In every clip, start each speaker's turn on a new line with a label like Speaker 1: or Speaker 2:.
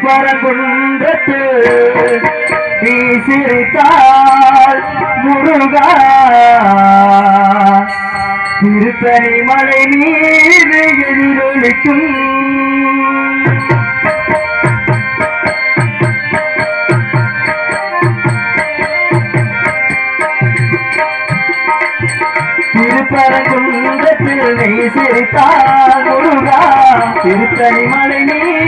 Speaker 1: திருப்பரங்குன்றத்து நீ முருகா. திருத்தணி மலை மீது எதிரொலிக்கும். திருப்பரங்குன்றத்தில் நீ முருகா. திருத்தணி மலை மீது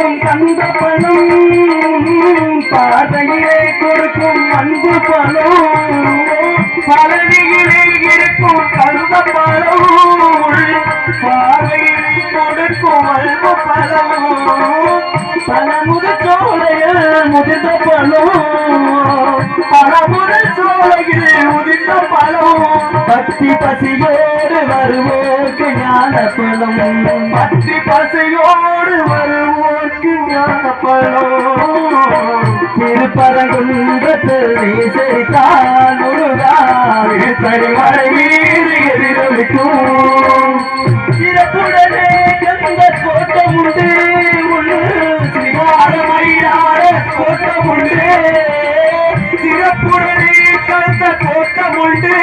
Speaker 1: இருக்கும் தங்க பணம் பார்வையிலே கொடுக்கும் அன்பு பழம் பழனியிலே இருக்கும் தங்க பழம் பார்வையிலே கொடுக்கும் அன்பு பணம் பழமுத சோலையில் முதிர்ந்த பழம் பழமுத சோலையில் முதிர்ந்த பழம் பக்தி பசியோடு வருவோர்க்கு ஞான பழம் பக்தி பசியோ வருவோர்க்கு ஞான பழம் திருப்பரங்குன்றத்தில் நீ முருகா தனிமலை மீது எதிரொலிக்கும் சிறப்புடனே கந்த கோட்டம் உண்டு. உண்டு கோட்டம் உண்டு சிறப்புடனே கந்த கோட்டம் உண்டு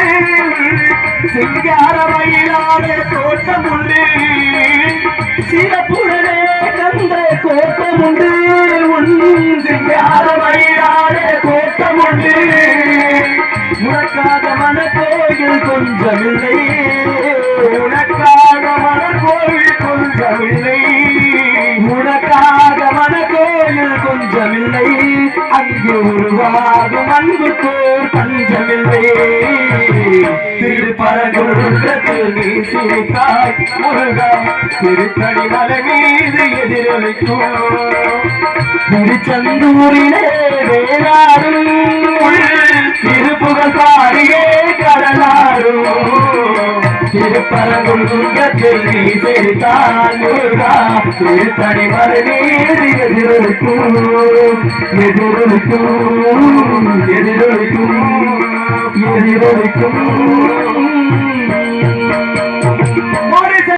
Speaker 1: கோட்டம் உண்டு. சிறப்புடனே கோயில் கொஞ்சமில்லை. உனக்காக மன கோயில் கொஞ்சமில்லை. உனக்காக மன கோயில் கொஞ்சமில்லை. அங்கு உருவாகும் அன்புக்கோர் பஞ்சமில்லை. திருப்பரங்குன்றத்தில் நீ சிரித்தாய் முருகா. திருத்தணி மலை மீது எதிரொலிக்கும். திருச்செந்தூரிலே வேறாறு திருப்பரங்குன்றத்தில் நீ சிரித்தால் முருகா திருத்தணி எதிரொலிக்கும் எதிரொலிக்கும் எதிரொலிக்கும் எதிரொலிக்கும்.